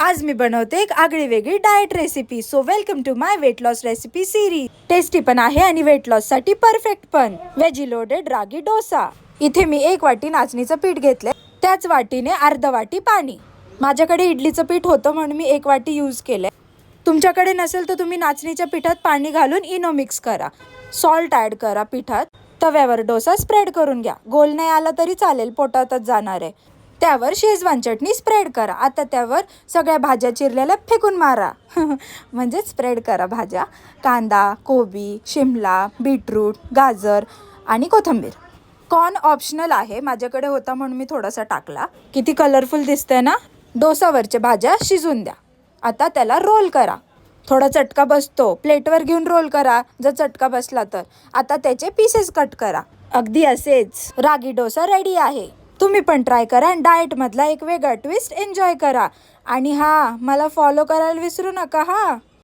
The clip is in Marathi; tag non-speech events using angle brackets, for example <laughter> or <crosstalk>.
आज मी बनवते एक आगळी वेगळी diet recipe so welcome to my weight loss recipe series tasty पण आहे आणि वेट लॉससाठी परफेक्ट पण. व्हेजी लोडेड रागी डोसा इथे मी एक वाटी नाचणीचं पीठ घेतले त्याच वाटीने अर्ध वाटी पाणी. माझ्याकडे इडलीचं पीठ होतं म्हणून मी एक वाटी यूज केलंय. तुमच्याकडे नसेल तर तुम्ही नाचणीच्या पिठात पाणी घालून इनो मिक्स करा. सॉल्ट ॲड करा पिठात. तव्यावर डोसा स्प्रेड करून घ्या. गोल नाही आला तरी चालेल पोटातच जाणार आहे. त्यावर शेजवान चटणी स्प्रेड करा. आता त्यावर सगळ्या भाज्या चिरलेल्या फेकून मारा. <laughs> म्हणजेच स्प्रेड करा भाज्या. कांदा कोबी शिमला बीटरूट गाजर आणि कोथिंबीर. कॉर्न ऑप्शनल आहे. माझ्याकडे होता म्हणून मी थोडासा टाकला. किती कलरफुल दिसतंय ना? डोसावरच्या भाज्या शिजून द्या. आता त्याला रोल करा. थोडा चटका बसतो. प्लेटवर घेऊन रोल करा. जर चटका बसला तर. आता त्याचे पीसेस कट करा. अगदी असेच. रागी डोसा रेडी आहे. तुम्ही पण ट्राय करा आणि डाएटमधला एक वेगळा ट्विस्ट एन्जॉय करा. आणि हां मला फॉलो करायला विसरू नका हां.